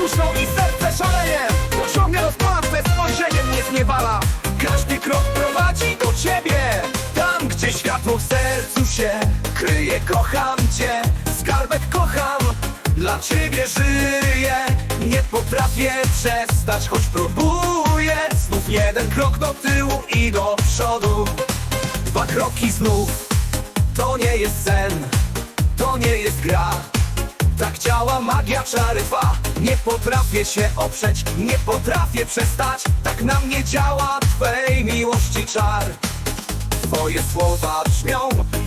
duszą i serce szaleje. Ciągle rozpala twe spojrzenie mnie zniewala. Każdy krok prowadzi do ciebie. Tam, gdzie światło w sercu się kryje Kocham cię, skarbek kocham Dla ciebie żyję. Nie potrafię przestać, choć próbuję. Znów jeden krok do tyłu i do przodu. Dwa kroki znów. To nie jest sen To nie jest gra tak działa magia czarywa Nie potrafię się oprzeć, nie potrafię przestać. Tak na mnie działa Twej miłości czar. Twoje słowa brzmią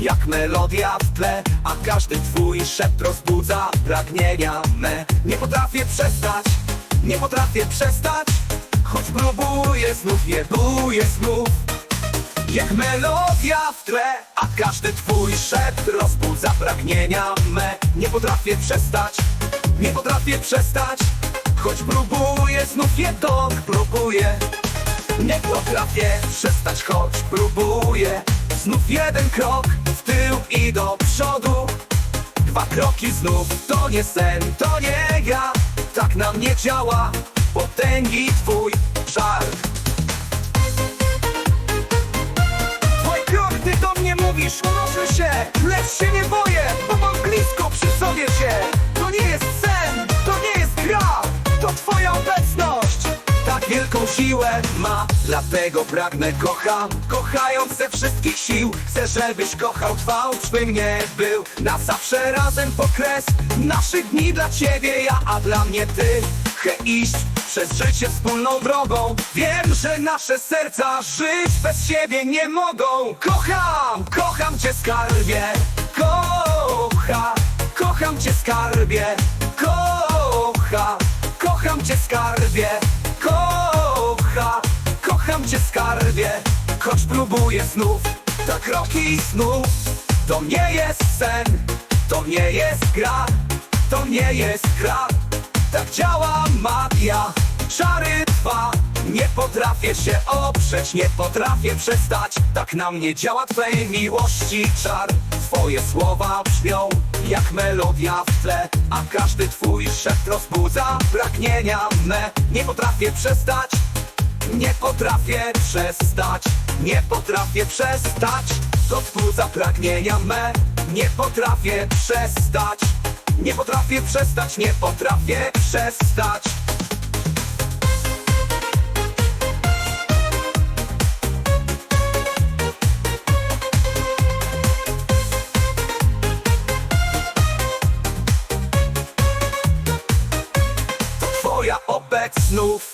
jak melodia w tle A każdy twój szept rozbudza pragnienia me. Nie potrafię przestać, nie potrafię przestać. Choć próbuję znów, jebuję znów jak melodia w tle, a każdy twój szept rozbudza pragnienia me. Nie potrafię przestać, nie potrafię przestać. Choć próbuję, znów jedno próbuję Nie potrafię przestać, choć próbuję. Znów jeden krok w tył i do przodu. Dwa kroki znów, to nie sen, to nie ja. Tak na mnie działa potęgi twój mówisz, unoszę się Lecz się nie boję, bo mam blisko przy sobie cię To nie jest sen, to nie jest gra To twoja obecność. Tak wielką siłę ma Dlatego pragnę, kocham Kochając ze wszystkich sił. Chcę, żebyś kochał, trwał, czym nie był Na zawsze razem po kres Naszych dni dla ciebie ja, a dla mnie ty. Chcę iść przez życie wspólną drogą. Wiem, że nasze serca żyć bez siebie nie mogą. Kocham, kocham cię skarbie. Kocha, kocham cię skarbie. Kocha, kocham cię skarbie. Kocha, kocham cię skarbie. Choć próbuję znów, tak kroki znów. To nie jest sen, to nie jest gra To nie jest gra. Tak działa magia, czary trwa Nie potrafię się oprzeć, nie potrafię przestać. Tak na mnie działa Twej miłości czar. Twoje słowa brzmią jak melodia w tle A każdy Twój szept rozbudza pragnienia me Nie potrafię przestać, nie potrafię przestać Nie potrafię przestać. To wzbudza pragnienia me Nie potrafię przestać Nie potrafię przestać Nie potrafię przestać To twoja obecność